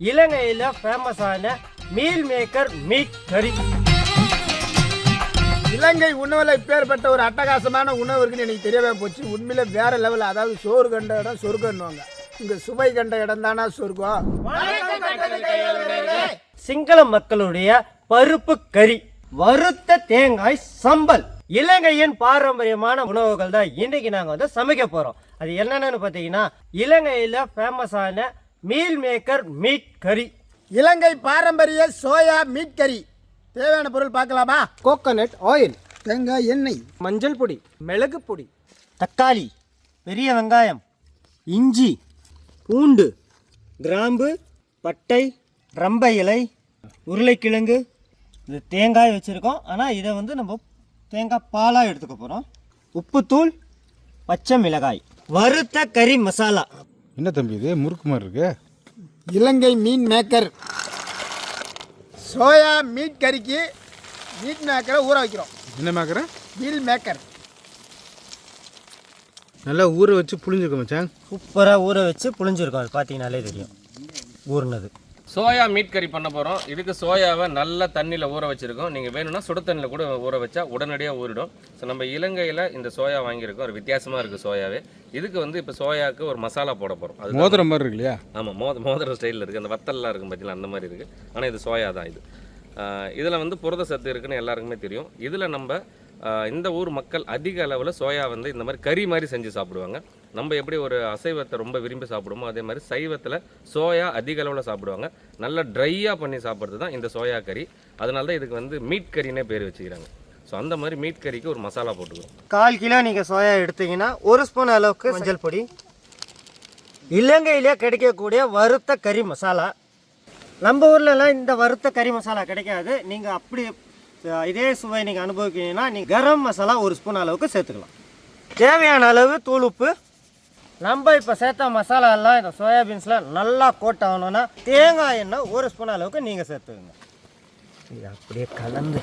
இலங்கையில் ஃபேமஸான meal maker meet கறி இலங்கை உணவுல இப்பேற்பட்ட ஒரு அட்டகாசமான உணவு இருக்குன்னு எனக்கு தெரியவே போச்சு. உண்மையில வேற லெவல் அதாவது சோறு கண்ட இடம் சொர்க்கம்னுவாங்க இங்க சுவை கண்ட இடம் தானா சொர்க்கம் சிங்கள மக்களுடைய பருப்பு கறி வறுத்த தேங்காய் சம்பல். இலங்கையின் பாரம்பரியமான உணவுகள் தான் இன்னைக்கு நாங்கள் வந்து சமைக்க போகிறோம் அது என்னென்னு பார்த்தீங்கன்னா இலங்கையில் ஃபேமஸான மீல் மேக்கர் மீட் கறி. இலங்கை பாரம்பரிய சோயா மீட் கறி. தேவையான பொருள் பார்க்கலாமா? கோகோனட் ஆயில் தேங்காய் எண்ணெய் மஞ்சள் பொடி மிளகு பொடி தக்காளி பெரிய வெங்காயம் இஞ்சி பூண்டு கிராம்பு பட்டை ரம்ப இலை உருளைக்கிழங்கு. இது தேங்காய் வச்சுருக்கோம். ஆனால் இதை வந்து நம்ம தேங்காய் பாலாக எடுத்துக்க போகிறோம் உப்புத்தூள் பச்சை மிளகாய். வறுத்த கறி மசாலா. என்ன தம்பி இது? முறுக்கு மாதிரி இருக்கு. இலங்கை மீன் மேக்கர். சோயா மீட் கறிக்கு மீட் மேக்கரை ஊற வைக்கிறோம். என்ன மேக்கிற மீல் மேக்கர். நல்லா ஊற வச்சு புளிஞ்சிருக்க மச்சான். சூப்பராக ஊற வச்சு புளிஞ்சிருக்கோம் அது பார்த்தீங்கனாலே தெரியும். ஊறினது. சோயா மீட் கறி பண்ண போகிறோம் இதுக்கு சோயாவை நல்லா தண்ணியில் ஊற வச்சுருக்கோம். நீங்கள் வேணும்னா சுட தண்ணியில் கூட ஊற வச்சா உடனடியாக ஊறிடும். ஸோ நம்ம இலங்கையில் இந்த சோயா வாங்கியிருக்கோம். ஒரு வித்தியாசமாக இருக்குது சோயாவே. இதுக்கு வந்து இப்போ சோயாவுக்கு ஒரு மசாலா போட போகிறோம் அது மோதிரம் மாதிரி இருக்கு இல்லையா ஆமாம் மோத மோதிர ஸ்டைலில் இருக்குது அந்த வத்தல்லாம் இருக்கும் பார்த்தீங்களா அந்த மாதிரி இருக்குது ஆனால் இது சோயா தான் இது. இதில் வந்து புரத சத்து இருக்குன்னு எல்லாருக்குமே தெரியும். இதில் நம்ம இந்த ஊர் மக்கள் அதிக அளவில் சோயா வந்து இந்த மாதிரி கறி மாதிரி செஞ்சு சாப்பிடுவாங்க. நம்ம எப்படி ஒரு அசைவத்தை ரொம்ப விரும்பி சாப்பிடுமோ அதே மாதிரி சைவத்தில் சோயா அதிக அளவில் சாப்பிடுவாங்க. நல்லா ட்ரையாக பண்ணி சாப்பிட்றது தான் இந்த சோயா கறி. அதனால தான் இதுக்கு வந்து மீட் கறினே பேர் வச்சுக்கிறாங்க. ஸோ அந்த மாதிரி மீட் கறிக்கு ஒரு மசாலா போட்டுக்கிறோம். கால் கிலோ நீங்கள் சோயா எடுத்தீங்கன்னா ஒரு ஸ்பூன் அளவுக்கு மஞ்சள் பொடி. இலங்கையிலே கிடைக்கக்கூடிய வறுத்த கறி மசாலா. நம்ம ஊர்லலாம் இந்த வறுத்த கறி மசாலா கிடைக்காது. நீங்கள் அப்படி இதே சுவை நீங்கள் அனுபவிக்கிறீங்கன்னா நீங்கள் கரம் மசாலா ஒரு ஸ்பூன் அளவுக்கு சேர்த்துக்கலாம். தேவையான அளவு தூள் உப்பு நம்ம இப்போ சேர்த்த மசாலா எல்லாம் இந்த சோயாபீன்ஸில் நல்லா கோட் ஆகணும்னா தேங்காய் எண்ணெய் ஒரு ஸ்பூன் அளவுக்கு நீங்கள் சேர்த்துக்கங்க. இது அப்படியே கலந்து.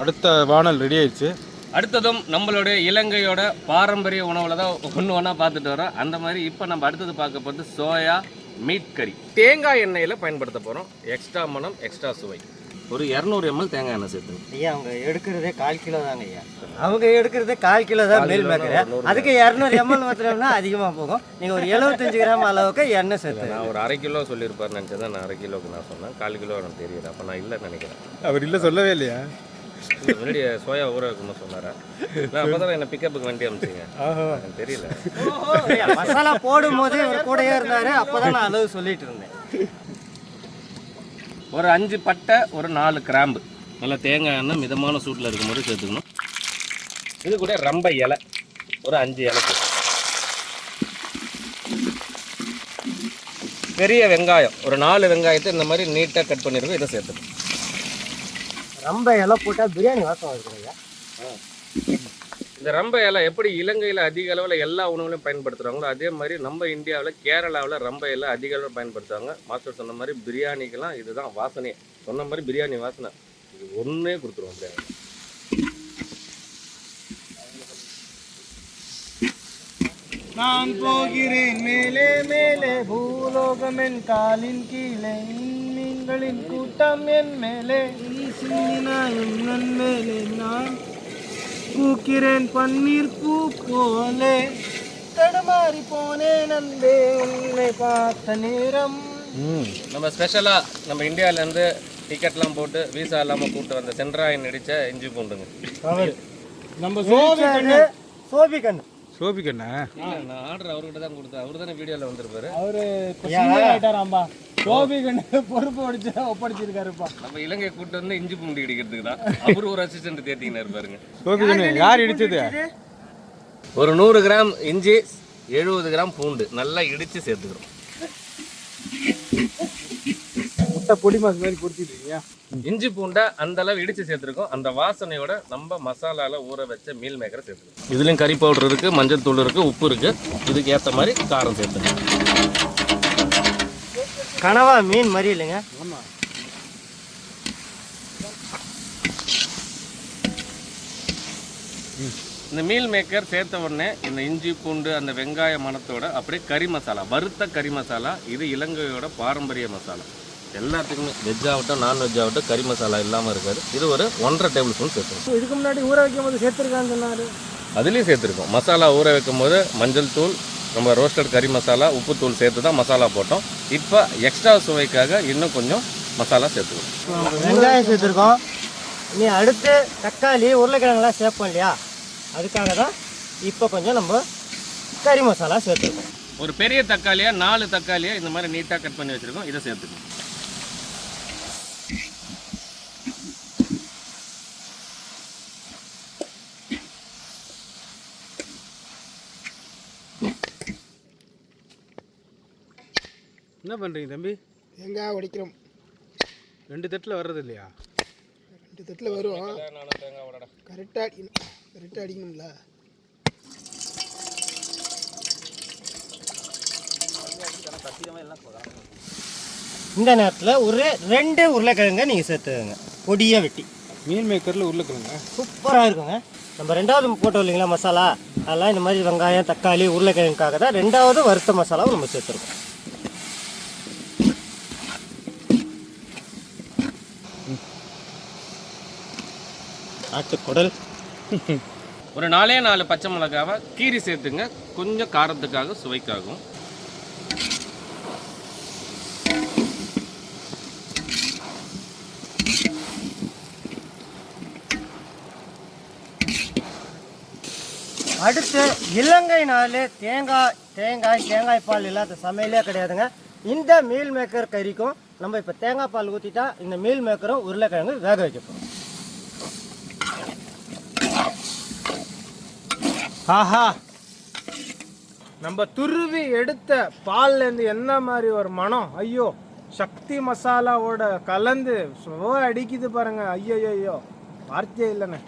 அடுத்த வானல் ரெடி ஆயிடுச்சு. அடுத்ததும் நம்மளுடைய இலங்கையோட பாரம்பரிய உணவில் தான் ஒன்று ஒன்றா பார்த்துட்டு வரோம். அந்த மாதிரி இப்போ நம்ம அடுத்தது பார்க்க போகிறது சோயா மீட் கறி. தேங்காய் எண்ணெயில் பயன்படுத்த போகிறோம் எக்ஸ்ட்ரா மனம் எக்ஸ்ட்ரா சுவை. ஒரு இரநூறு எம்எல் தேங்காய் எண்ணெய் சேர்த்துங்க. ஐயா அவங்க எடுக்கிறதே கால் கிலோ தாங்க ஐயா. அவங்க எடுக்கிறதே கால் கிலோ தான் மேல் மேக்கர் அதுக்கு இரநூறு எம்எல் மாத்திரம்னா அதிகமாக போகும். நீங்கள் ஒரு எழுபத்தஞ்சு கிராம் அளவுக்கு எண்ணெய் சேர்த்து நான் ஒரு அரை கிலோ சொல்லியிருப்பார் நினச்சது தான் நான் அரை கிலோக்கு நான் சொன்னேன். கால் கிலோ எனக்கு தெரியல அப்போ நான் இல்லைன்னு நினைக்கிறேன். அவர் இல்லை சொல்லவே இல்லையா? இல்ல, முன்னாடி சோயா ஊற வைக்கணும்னு சொன்னாரா? நான் அப்போ தான் என்னை பிக்கப்புக்கு வண்டி அனுப்பிச்சிங்க. எனக்கு தெரியல. மசாலா போடும் போது இவர் கூடயே இருந்தாரு அப்பதான் நான் அளவு சொல்லிட்டு இருந்தேன். ஒரு அஞ்சு பட்டை ஒரு நாலு கிராம்பு. நல்லா தேங்காய் எண்ணெய் மிதமான சூட்டில் இருக்கும்போது சேர்த்துக்கணும். இது கூட ரம்ப இலை. ஒரு அஞ்சு இலை. பெரிய வெங்காயம். ஒரு நாலு வெங்காயத்தை இந்த மாதிரி நீட்டாக கட் பண்ணியிருக்கோம் இதை சேர்த்துக்கணும். ரொம்ப இலை போட்டால் பிரியாணி வாசம் வருதுங்க. இந்த ரம்ப இலை எப்படி இலங்கையில் அதிக அளவில் எல்லா உணவுலையும் பயன்படுத்துகிறாங்களோ அதே மாதிரி நம்ம இந்தியாவில் கேரளாவில் ரம்ப இலை அதிக அளவில் பயன்படுத்துவாங்க மாஸ்டர் சொன்ன மாதிரி பிரியாணிக்கெல்லாம் இதுதான் வாசனையே. சொன்ன மாதிரி பிரியாணி வாசனை. இது ஒன்றே கொடுத்துருவோம் பிரியாணி நான் போகிறேன். மேலே மேலே. பூலோகம் என் காலின் கீழே. மீன்களின் கூட்டம் என் மேலே. வீசினாலும் நன் மேலே நான் பூக்கிறேன். பன்னீர் பூ போலே. தடுமாறி போனேன் அன்பே உன்னை பார்த்த நேரம். நம்ம ஸ்பெஷலாக நம்ம இந்தியாவிலேருந்து டிக்கெட்லாம் போட்டு விசா இல்லாமல் கூப்பிட்டு வந்த சென்ட்ராயின் நடித்த இஞ்சி பூண்டுங்க. நம்ம சோபி சோபி கண்ணு. சோபிக்கண்ணா இல்லை நான் ஆர்டர் அவர்கிட்ட தான் கொடுத்தேன். அவர் தானே வீடியோவில் வந்திருப்பாரு. அவரு ஆயிட்டாராம்பா கோபி கண்டு பொறுப்பு ஒடிச்சு ஒப்படைச்சிருக்காருப்பா. நம்ம இலங்கை கூட்டு வந்து இஞ்சி பூண்டு இடிக்கிறதுக்கு தான். அவர் ஒரு அசிஸ்டன்ட் தேத்திங்கன்னா இருப்பாருங்க சோபிக்கண்ணு யார் இடிச்சது? ஒரு நூறு கிராம் இஞ்சி எழுபது கிராம் பூண்டு நல்லா இடித்து சேர்த்துக்கிறோம். முட்டை பொடி மாசு மாதிரி பொடிச்சிட்டு இஞ்சி பூண்டை அந்த அளவு இடித்து சேர்த்துருக்கோம். அந்த வாசனையோட நம்ம மசாலால ஊற வச்ச மீல் மேக்கரை சேர்த்துக்கிறோம் இதுலேயும் கறி பவுடர் இருக்குது மஞ்சள் தூள் இருக்குது உப்பு இருக்குது இதுக்கு ஏற்ற மாதிரி காரம் சேர்த்துக்கணும் கனவா மீன் மாதிரி இல்லைங்க? இந்த மீல் மேக்கர் சேர்த்த உடனே இந்த இஞ்சி பூண்டு அந்த வெங்காய மணத்தோட அப்படியே கறி மசாலா வறுத்த கறி மசாலா இது இலங்கையோட பாரம்பரிய மசாலா. எல்லாத்துக்குமே வெஜ் ஆகட்டும் நான்வெஜ் ஆகட்டும் கறி மசாலா இல்லாமல் இருக்காது. இது ஒரு ஒன்றரை டேபிள் ஸ்பூன் சேர்த்துக்கணும் இதுக்கு முன்னாடி ஊற வைக்கும் போது சேர்த்துருக்கான்னு சொன்னாரு. அதுலேயும் சேர்த்துருக்கோம். மசாலா ஊற வைக்கும் போது மஞ்சள் தூள் நம்ம ரோஸ்டட் கறி மசாலா உப்புத்தூள் சேர்த்து தான் மசாலா போட்டோம். இப்போ எக்ஸ்ட்ரா சுவைக்காக இன்னும் கொஞ்சம் மசாலா சேர்த்துக்கணும். வெங்காயம் சேர்த்துருக்கோம். நீ அடுத்து தக்காளி உருளைக்கிழங்குலாம் சேர்ப்போம் இல்லையா? அதுக்காக தான் இப்போ கொஞ்சம் நம்ம கறி மசாலா சேர்த்துருக்கோம். ஒரு பெரிய தக்காளியா நாலு தக்காளியா இந்த மாதிரி நீட்டாக கட் பண்ணி வச்சுருக்கோம். இதை சேர்த்துக்கணும். என்ன பண்ணுறீங்க தம்பி? தேங்காய் உடைக்கிறோம். ரெண்டு தட்டில் வர்றது இல்லையா? ரெண்டு தட்டில் வரும் கரெக்டாக அடிக்கணும் கரெக்டாக அடிக்கணும்ல. இந்த நேரத்தில் ஒரு ரெண்டு உருளைக்கிழங்க நீங்கள் சேர்த்துக்கங்க. பொடியாக வெட்டி. மீன் மேக்கரில் உருளைக்கிழங்க? சூப்பராக இருக்குங்க. நம்ம ரெண்டாவது போட்டோம் இல்லைங்களா மசாலா? அதெல்லாம் இந்த மாதிரி வெங்காயம் தக்காளி உருளைக்கிழங்குக்காக தான் ரெண்டாவது வறுத்த மசாலாவும் நம்ம சேர்த்துருக்கோம். ஆட்டுக்குடல். ஒரு நாலே நாலு பச்சை மிளகாவை கீரி சேர்த்துங்க. கொஞ்சம் காரத்துக்காக சுவைக்காகும். அடுத்து இலங்கை நாள் தேங்காய் தேங்காய் தேங்காய் பால் இல்லாத சமையலே கிடையாதுங்க. இந்த மீல் மேக்கர் கறிக்கும் நம்ம இப்போ தேங்காய் பால் ஊற்றிட்டா இந்த மீல் மேக்கரும் உருளைக்கிழங்கு வேக வைக்க போகிறோம் ஆஹா. நம்ம துருவி எடுத்த பால்லேருந்து என்ன மாதிரி ஒரு மனம் ஐயோ சக்தி மசாலாவோட கலந்து சுவ அடிக்குது பாருங்க. ஐயோ ஐயோ வார்த்தையே இல்லைண்ணே.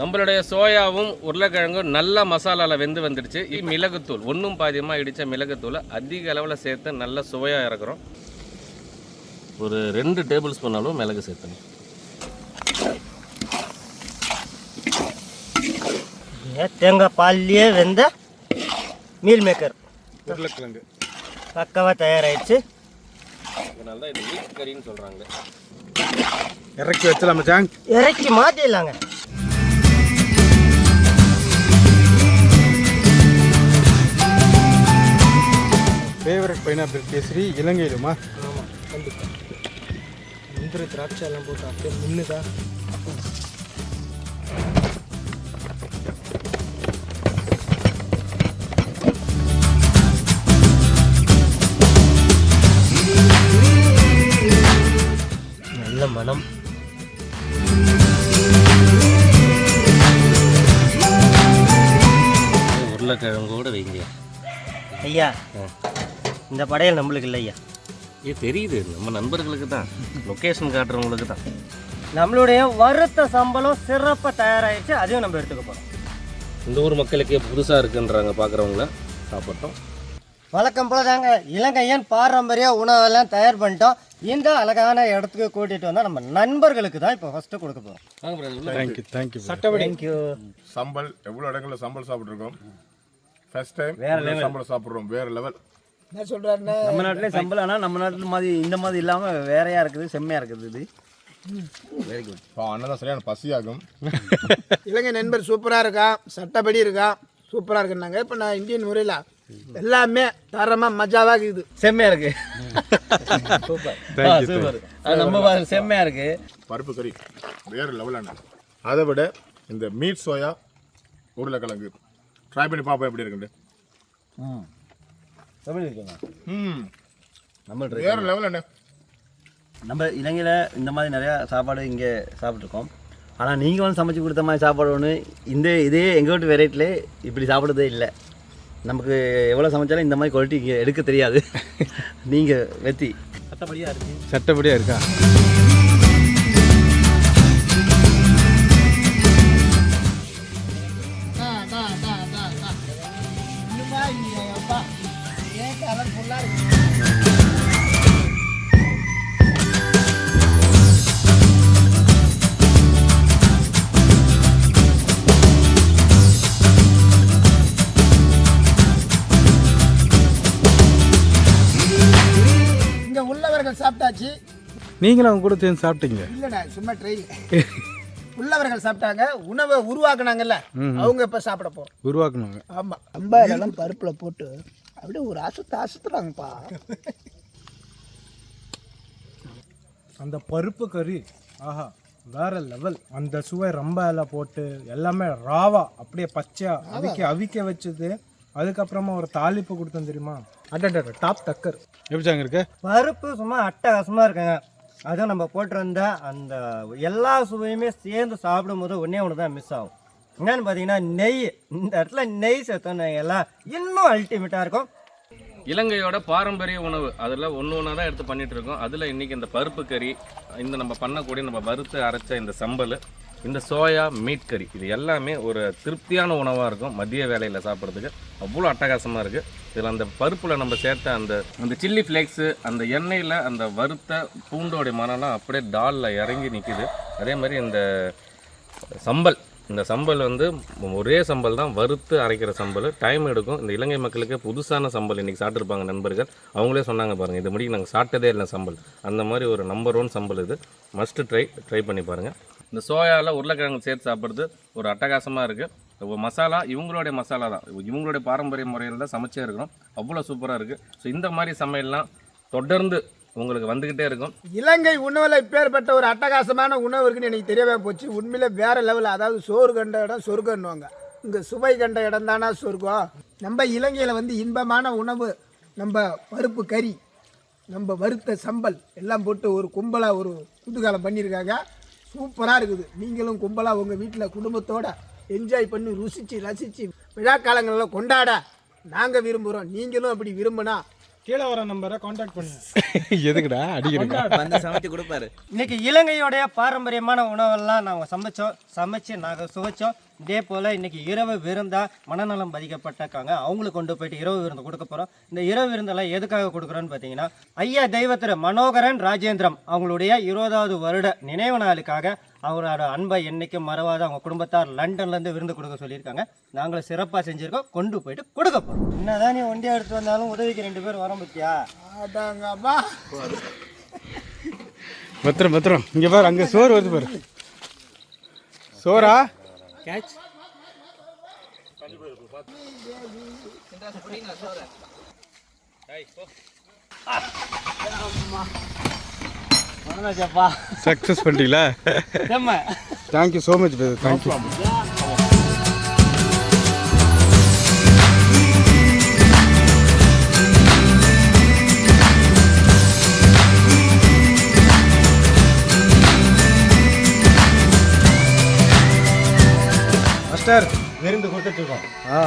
நம்மளுடைய சோயாவும் உருளைக்கிழங்கும் நல்ல மசாலாவில் வெந்து வந்துடுச்சு. மிளகுத்தூள் ஒன்றும் பாதியமாக இடித்த மிளகுத்தூளை அதிக அளவில் சேர்த்து நல்ல சுவையாக இறக்குறோம். ஒரு ரெண்டு டேபிள் ஸ்பூன் அளவு மிளகு சேர்த்தணும் தேங்காய் பால்லையே வெந்த மீல் மேக்கர். உருளைக்கிழங்கு. பக்காவாக தயாராகிடுச்சு அதனால தான் இது வீட் கறின்னு சொல்கிறாங்க இறக்கி வச்சலாம் மச்சான் இறக்கி மாற்றிடலாங்க பைனாப்பிள் கேசரி இலங்கையிலுமா? ஆமாம் கண்டிப்பாக முந்திரி திராட்சை எல்லாம் போட்டு அப்படியே மின்னுதா நல்ல மனம் உருளைக்கிழங்கோட வைங்க. ஐயா இந்த படையல் நம்மளுக்கு இல்லை ஐயா இது தெரியுது. நம்ம நண்பர்களுக்கு தான். லொக்கேஷன் காட்டுறவங்களுக்கு தான். நம்மளுடைய வறுத்த சம்பளம் சிறப்பாக தயாராகிடுச்சு அதையும் நம்ம எடுத்துக்க போகிறோம் இந்த ஊர் மக்களுக்கே புதுசாக இருக்குன்றாங்க பார்க்குறவங்கள சாப்பிட்டோம். வழக்கம் போல தாங்க. இலங்கையன் பாரம்பரிய உணவெல்லாம் தயார் பண்ணிட்டோம். இந்த அழகான இடத்துக்கு கூட்டிகிட்டு வந்தால் நம்ம நண்பர்களுக்கு தான் இப்போ ஃபஸ்ட்டு கொடுக்க போகிறோம் தேங்க்யூ தேங்க்யூ தேங்க்யூ சம்பல் எவ்வளோ இடங்களில் சம்பல் சாப்பிட்ருக்கோம் ஃபர்ஸ்ட் டைம் வேற சம்பளம் சாப்பிட்றோம். வேற லெவல் என்ன சொல்கிறாருன்னு நம்ம நாட்டிலே சம்பளம் ஆனால் நம்ம நாட்டில் மாதிரி இந்த மாதிரி இல்லாமல் வேறையாக இருக்குது செம்மையாக இருக்குது இது. இப்போ அண்ணன் தான் சரியான பசியாகும். இலங்கை நண்பர் சூப்பராக இருக்கான் சட்டப்படி இருக்கான் சூப்பராக இருக்குன்னாங்க. இப்போ நான் இந்தியன் முறையில் எல்லாமே தரமாக மஜாவாக இருக்குது. செம்மையாக இருக்குது சூப்பர். சூப்பர். அது நம்ம செம்மையாக இருக்குது பருப்பு கறி வேற லெவல் அண்ணன் அதை விட இந்த மீட் சோயா உருளைக்கிழங்கு. ட்ரை பண்ணி பார்ப்போம் எப்படி இருக்குண்டு ம். எப்படி இருக்குங்க ம். நம்ம வேற லெவல் நம்ம இலங்கையில் இந்த மாதிரி நிறையா சாப்பாடு இங்கே சாப்பிட்ருக்கோம். ஆனால் நீங்கள் வந்து சமைச்சு கொடுத்த மாதிரி சாப்பாடு ஒன்று இந்த இதே எங்கள் வீட்டு வெரைட்டிலே இப்படி சாப்பிட்றதே இல்லை. நமக்கு எவ்வளோ சமைச்சாலும் இந்த மாதிரி குவாலிட்டி இங்கே எடுக்க தெரியாது. நீங்கள் வெத்தி. சட்டப்படியாக இருக்குது சட்டப்படியாக இருக்கா? உள்ளவர்கள் சாப்பிட்டாச்சு. நீங்களும் அவங்க கூட சேர்ந்து சாப்பிட்டீங்க. இல்லைண்ணே சும்மா ட்ரெயின் உள்ளவர்கள் சாப்பிட்டாங்க உணவை உருவாக்குனாங்கல்ல அவங்க இப்போ சாப்பிட போகிறோம் உருவாக்குனாங்க. ஆமாம் அம்பாயிலெல்லாம் பருப்பில் போட்டு அப்படியே ஒரு அசுத்த அசுத்துறாங்கப்பா. அந்த பருப்பு கறி ஆஹா வேற லெவல் அந்த சுவை ரொம்ப எல்லாம் போட்டு எல்லாமே ராவா அப்படியே பச்சையா அவிக்க அவிக்க வச்சது. அதுக்கப்புறமா ஒரு தாளிப்பு கொடுத்தோம் தெரியுமா? அடட டாப் டக்கர் எப்படி சாங்க இருக்கு? பருப்பு சும்மா அட்டகாசமாக இருக்குங்க. அதுவும் நம்ம போட்டிருந்த அந்த எல்லா சுவையுமே சேர்ந்து சாப்பிடும்போது ஒன்றே ஒன்று தான் மிஸ் ஆகும். என்னன்னு பார்த்தீங்கன்னா நெய். இந்த இடத்துல நெய் சேர்த்தோன்னு எல்லாம் இன்னும் அல்டிமேட்டாக இருக்கும். இலங்கையோட பாரம்பரிய உணவு. அதில் ஒன்று ஒன்றா தான் எடுத்து பண்ணிட்டு இருக்கோம். அதில் இன்னைக்கு இந்த பருப்பு கறி இந்த நம்ம பண்ணக்கூடிய நம்ம வறுத்து அரைச்ச இந்த சம்பல் இந்த சோயா மீட் கறி இது எல்லாமே ஒரு திருப்தியான உணவாக இருக்கும் மதிய வேலையில் சாப்பிட்றதுக்கு. அவ்வளோ அட்டகாசமாக இருக்குது இதில் அந்த பருப்பில் நம்ம சேர்த்த அந்த அந்த சில்லி ஃப்ளேக்ஸு அந்த எண்ணெயில் அந்த வறுத்த பூண்டோடைய மனம்லாம் அப்படியே டாலில் இறங்கி நிற்கிது அதே மாதிரி இந்த சம்பல் இந்த சம்பல் வந்து ஒரே சம்பல் தான் வறுத்து அரைக்கிற சம்பல். டைம் எடுக்கும். இந்த இலங்கை மக்களுக்கு புதுசான சம்பல் இன்றைக்கி சாப்பிட்ருப்பாங்க நண்பர்கள். அவங்களே சொன்னாங்க பாருங்கள் இது முடிக்கு நாங்கள் சாப்பிட்டதே இல்லை சம்பல். அந்த மாதிரி ஒரு நம்பர் ஒன் சம்பல் இது. மஸ்ட்டு ட்ரை ட்ரை பண்ணி பாருங்கள் இந்த சோயாவில் உருளைக்கிழங்கு சேர்த்து சாப்பிட்றது ஒரு அட்டகாசமாக இருக்குது மசாலா இவங்களுடைய மசாலா தான். இவங்களுடைய பாரம்பரிய முறையில் தான் சமைச்சே இருக்கிறோம். அவ்வளோ சூப்பராக இருக்குது ஸோ இந்த மாதிரி சமையல்லாம் தொடர்ந்து உங்களுக்கு வந்துக்கிட்டே இருக்கும். இலங்கை உணவில் இப்பேற்பட்ட ஒரு அட்டகாசமான உணவு இருக்குன்னு எனக்கு தெரியவே போச்சு. உண்மையில வேற லெவலில் அதாவது சோறு கண்ட இடம் சொர்க்கன்னுவாங்க. இங்கே சுவை கண்ட இடம் தானா சொர்க்கம்? நம்ம இலங்கையில் வந்து இன்பமான உணவு நம்ம பருப்பு கறி நம்ம வறுத்த சம்பல் எல்லாம் போட்டு ஒரு கும்பலாக ஒரு குதூகலம் பண்ணியிருக்காங்க. சூப்பராக இருக்குது. நீங்களும் கும்பலாக உங்கள் வீட்டில் குடும்பத்தோடு என்ஜாய் பண்ணி ருசித்து ரசித்து விழா காலங்களில் கொண்டாட நாங்கள் விரும்புகிறோம் நீங்களும் அப்படி விரும்பினா கீழே வர நம்பரை காண்டாக்ட் பண்ணுங்க. எதுக்குடா? அடிக்கிறீங்க. வந்து சமைச்சு கொடுப்பாரு. இன்னைக்கு இலங்கையோடைய பாரம்பரியமான உணவெல்லாம் நாங்கள் சமைச்சோம். சமைச்சு நாங்கள் சுவைச்சோம். இதே போல் இன்னைக்கு இரவு விருந்தா மனநலம் பாதிக்கப்பட்டிருக்காங்க. அவங்களுக்கு கொண்டு போயிட்டு இரவு விருந்து கொடுக்க போகிறோம் இந்த இரவு விருந்தெல்லாம் எதுக்காக கொடுக்குறோன்னு பார்த்தீங்கன்னா ஐயா தெய்வத்திரு மனோகரன் ராஜேந்திரம் அவங்களுடைய இருபதாவது வருட நினைவு நாளுக்காக அவங்களோட அன்பை என்னைக்கும் மறவாத அவங்க குடும்பத்தார் லண்டன்லேருந்து விருந்து கொடுக்க சொல்லியிருக்காங்க. நாங்களும் சிறப்பாக செஞ்சுருக்கோம். கொண்டு போயிட்டு கொடுக்க போகிறோம் என்னதான் நீ ஒண்டியா எடுத்து வந்தாலும் உதவிக்கு ரெண்டு பேர் வரோம் பத்தியா? அதாங்கப்பா. பத்திரம் பத்திரம். இங்கே பாரு அங்கே சோறு வருது பாரு. சோறா? கேட்ச் சக்ஸஸ் பண்ணிட்டீங்களா? Thank you so much thank you master விருந்து கொடுத்துட்டு இருக்கோம். ஆ.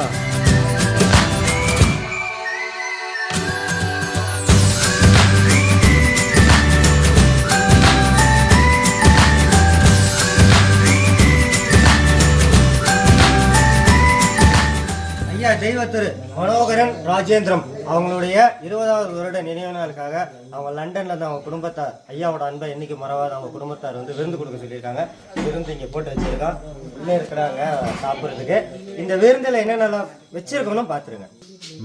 ஐயா தெய்வத்திரு மனோகரன் ராஜேந்திரம் அவங்களுடைய இருபதாவது வருட நினைவு நாளுக்காக அவங்க லண்டன்ல இருந்து அவங்க குடும்பத்தார் ஐயாவோட அன்பை என்னைக்கு மறவாத அவங்க குடும்பத்தார் வந்து விருந்து கொடுக்க சொல்லியிருக்காங்க. விருந்து இங்கே போட்டு வச்சிருக்கோம். இன்னும் இருக்கிறாங்க சாப்பிட்றதுக்கு. இந்த விருந்தில் என்னென்னலாம் வச்சிருக்கணும் பார்த்துருங்க.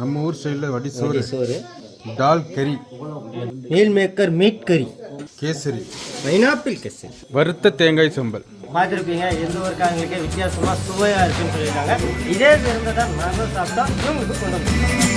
நம்ம ஊர் ஸ்டைலில் வடி சோறு சோறு. டால் கறி மீல் மேக்கர் மீட் கறி. கேசரி பைனாப்பிள் கெஸ்ஸு வறுத்த தேங்காய் சம்பல். பார்த்துருப்பீங்க. எந்த ஊருக்காரங்களுக்கே வித்தியாசமாக சுவையாக இருக்குன்னு சொல்லியிருக்காங்க. இதே விருந்தை தான் நாங்களும் சாப்பிட்டா இவங்களுக்கு கொண்டு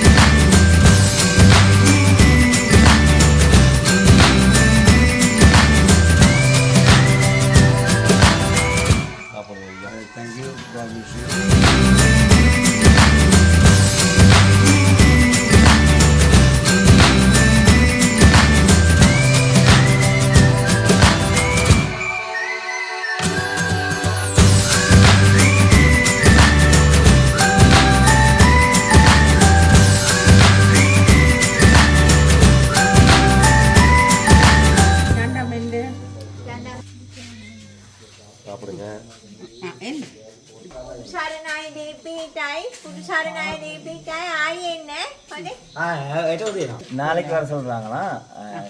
நாளைக்கு வர சொல்கிறாங்களா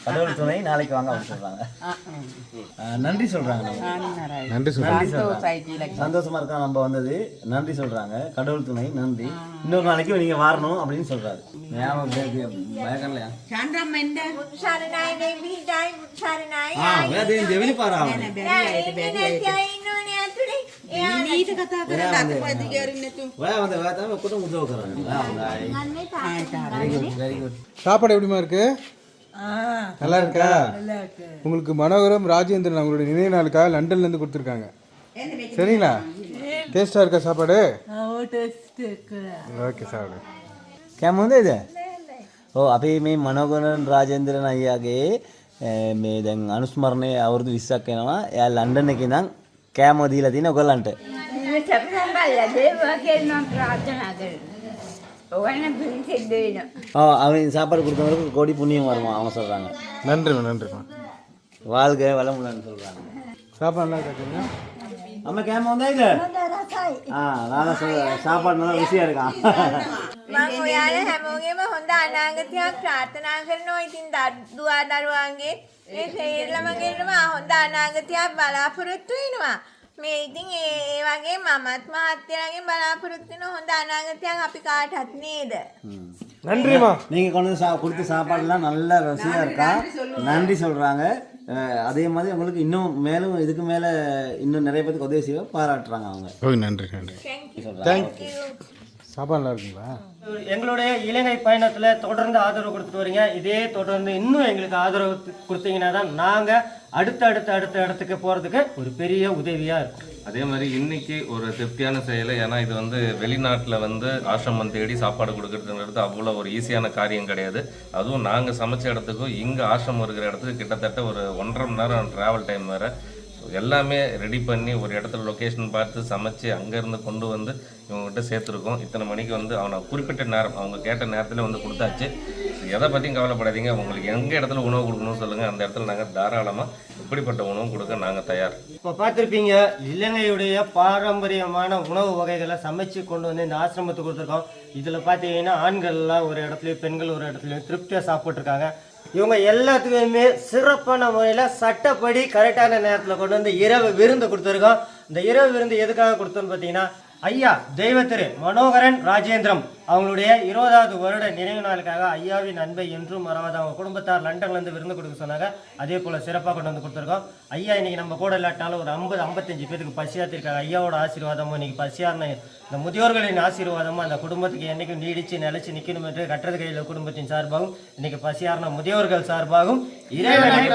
கடவுள் துணை நாளைக்கு வாங்க வர சொல்கிறாங்க நன்றி சொல்கிறாங்க நன்றி சொல்கிறாங்க சந்தோஷமா இருக்கா நம்ம வந்தது நன்றி சொல்கிறாங்க கடவுள் துணை நன்றி இன்னொரு நாளைக்கு நீங்கள் வரணும் அப்படின்னு சொல்கிறாரு ஞாபகம் பயக்கலையா පුදුසරණයි දී පිහිටයි පුදුසරණයි ஆ வேறு ஜெவிலி பாரு அவன் නැති අය ඉන්නෝනේ ඇතුලේ එයා ඊට කතා කරලා வந்து. අපපති කරින්නතු வே வந்து வே தான் கூட்டம் உதவ வெரி குட் வெரி குட் சாப்பாடு எப்படிமா இருக்கு நல்லா இருக்கா உங்களுக்கு மனோகரம் ராஜேந்திரன் அவங்களுடைய நினைவு நாளுக்காக லண்டன்ல இருந்து கொடுத்துருக்காங்க சரிங்களா டேஸ்டா இருக்கா சாப்பாடு ஓகே சாப்பிடு කැම හොඳේද ඕ අපි මේ මනෝගණන් රාජේන්ද්‍රන අයියාගේ අ, මේ දැන් අනුස්මරණය අවුරුදු විස්සක් වෙනවා එයා ලන්ඩන් එක ඉඳන් කෑම දීලා තියෙන ඔයගලන්ට ஓ அவன் சாப்பாடு கொடுத்தவங்களுக்கு கோடி புண்ணியம் வருமா அவங்க சொல்கிறாங்க நன்றிம்மா நன்றிம்மா வாழ்க வளமுலன்னு சொல்கிறாங்க சாப்பாடு நல்லா இருக்கா அம்மா கேம வந்தா இது ஆ நான் சொல்ல சாப்பாடு நல்லா ருசியாக இருக்கான் මම ඔයාලා හැමෝගේම හොඳ අනාගතයක් ප්‍රාර්ථනා කරනවා ඉතින් දත්- දුවා දරුවන්ගේ ඒ සේරළමගේටම හොඳ අනාගතයක් බලාපොරොත්තු වෙනවා මේ ඉතින් ඒ ඒ වගේ මමත් මහත්තයාගේ බලාපොරොත්තු වෙන හොඳ අනාගතයක් අපි කාටත් නේද நன்றிம்மா நீங்கள் கொண்டு வந்து சா கொடுத்த சாப்பாடுலாம் நல்லா ருசியாக இருக்கா நன்றி சொல்கிறாங்க அதே மாதிரி உங்களுக்கு இன்னும் மேலும் இதுக்கு மேலே இன்னும் நிறைய பேருக்கு உதவி செய்ய பாராட்டுறாங்க அவங்க ஓகே நன்றி நன்றி சொல்கிறாங்க சாப்பாடு நல்லா இருக்குங்களா? எங்களுடைய இலங்கை பயணத்தில் தொடர்ந்து ஆதரவு கொடுத்துட்டு வரீங்க. இதே தொடர்ந்து இன்னும் எங்களுக்கு ஆதரவு கொடுத்தீங்கன்னா தான் நாங்கள் அடுத்த அடுத்த அடுத்த இடத்துக்கு போகிறதுக்கு ஒரு பெரிய உதவியாக இருக்கும். அதே மாதிரி இன்னைக்கு ஒரு திருப்தியான செயலை ஏன்னா இது வந்து வெளிநாட்டில் வந்து ஆசிரமம் தேடி சாப்பாடு கொடுக்கறதுங்கிறது அவ்வளோ ஒரு ஈஸியான காரியம் கிடையாது. அதுவும் நாங்கள் சமைச்ச இடத்துக்கும் இங்கே ஆசிரமம் இருக்கிற இடத்துக்கு கிட்டத்தட்ட ஒரு ஒன்றரை மணி நேரம் ட்ராவல் டைம் வேறு. எல்லாமே ரெடி பண்ணி ஒரு இடத்துல லொக்கேஷன் பார்த்து சமைச்சு அங்கேருந்து கொண்டு வந்து இவங்ககிட்ட சேர்த்துருக்கோம். இத்தனை மணிக்கு வந்து அவனை குறிப்பிட்ட நேரம் அவங்க கேட்ட நேரத்தில் வந்து கொடுத்தாச்சு. எதை பற்றியும் கவலைப்படாதீங்க. உங்களுக்கு எங்கே இடத்துல உணவு கொடுக்கணும்னு சொல்லுங்கள் அந்த இடத்துல நாங்கள் தாராளமாக இப்படிப்பட்ட உணவு கொடுக்க நாங்கள் தயார். இப்போ பார்த்துருப்பீங்க இலங்கையுடைய பாரம்பரியமான உணவு வகைகளை சமைச்சு கொண்டு வந்து இந்த ஆசிரமத்துக்கு கொடுத்துருக்கோம். இதில் பார்த்தீங்கன்னா ஆண்கள்லாம் ஒரு இடத்துலையும் பெண்கள் ஒரு இடத்துலையும் திருப்தியாக சாப்பிட்ருக்காங்க இவங்க எல்லாத்துக்குமே சிறப்பான முறையில் சட்டப்படி கரெக்டான நேரத்தில் கொண்டு வந்து இரவு விருந்து கொடுத்துருக்கோம். இந்த இரவு விருந்து எதுக்காக கொடுத்தோன்னு பார்த்தீங்கன்னா ஐயா தெய்வத்திரு மனோகரன் ராஜேந்திரம். அவங்களுடைய இருபதாவது வருட நினைவு நாளுக்காக ஐயாவின் அன்பை என்றும் மறவாத அவங்க குடும்பத்தார் லண்டன்ல இருந்து விருந்து கொடுக்க சொன்னாங்க. அதே போல சிறப்பாக கொண்டு வந்து கொடுத்துருக்கோம். ஐயா இன்னைக்கு நம்ம கூட இல்லாட்டாலும் ஒரு ஐம்பது ஐம்பத்தஞ்சு பேருக்கு பசியாத்திருக்காங்க. ஐயாவோட ஆசீர்வாதமும் இன்னைக்கு பசியார்ன இந்த முதியோர்களின் ஆசீர்வாதமும் அந்த குடும்பத்துக்கு என்னைக்கும் நீடிச்சு நிலைச்சு நிற்கணும் என்று கட்டுறது கையில் குடும்பத்தின் சார்பாகவும் இன்னைக்கு பசியார்ன முதியோர்கள் சார்பாகவும் இறைவனை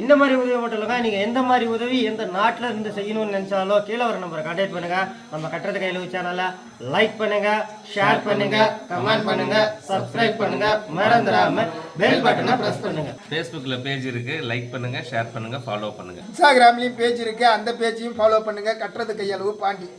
இந்த மாதிரி உதவி மட்டும் இல்லைங்க. நீங்கள் எந்த மாதிரி உதவி எந்த நாட்டில் இருந்து செய்யணும்னு நினச்சாலோ கீழே ஒரு நம்பரை கான்டாக்ட் பண்ணுங்க. நம்ம கட்டுறது கையில் சேனலை லைக் பண்ணுங்க ஷேர் பண்ணுங்க கமெண்ட் பண்ணுங்க சப்ஸ்கிரைப் பண்ணுங்க. மறந்துடாம பெல் பட்டனை ப்ரெஸ் பண்ணுங்க. ஃபேஸ்புக்கில் பேஜ் இருக்குது லைக் பண்ணுங்கள் ஷேர் பண்ணுங்கள் ஃபாலோ பண்ணுங்கள் இன்ஸ்டாகிராம்லேயும் பேஜ் இருக்குது அந்த பேஜையும் ஃபாலோ பண்ணுங்கள் கட்டுறது கையளவு பாண்டி.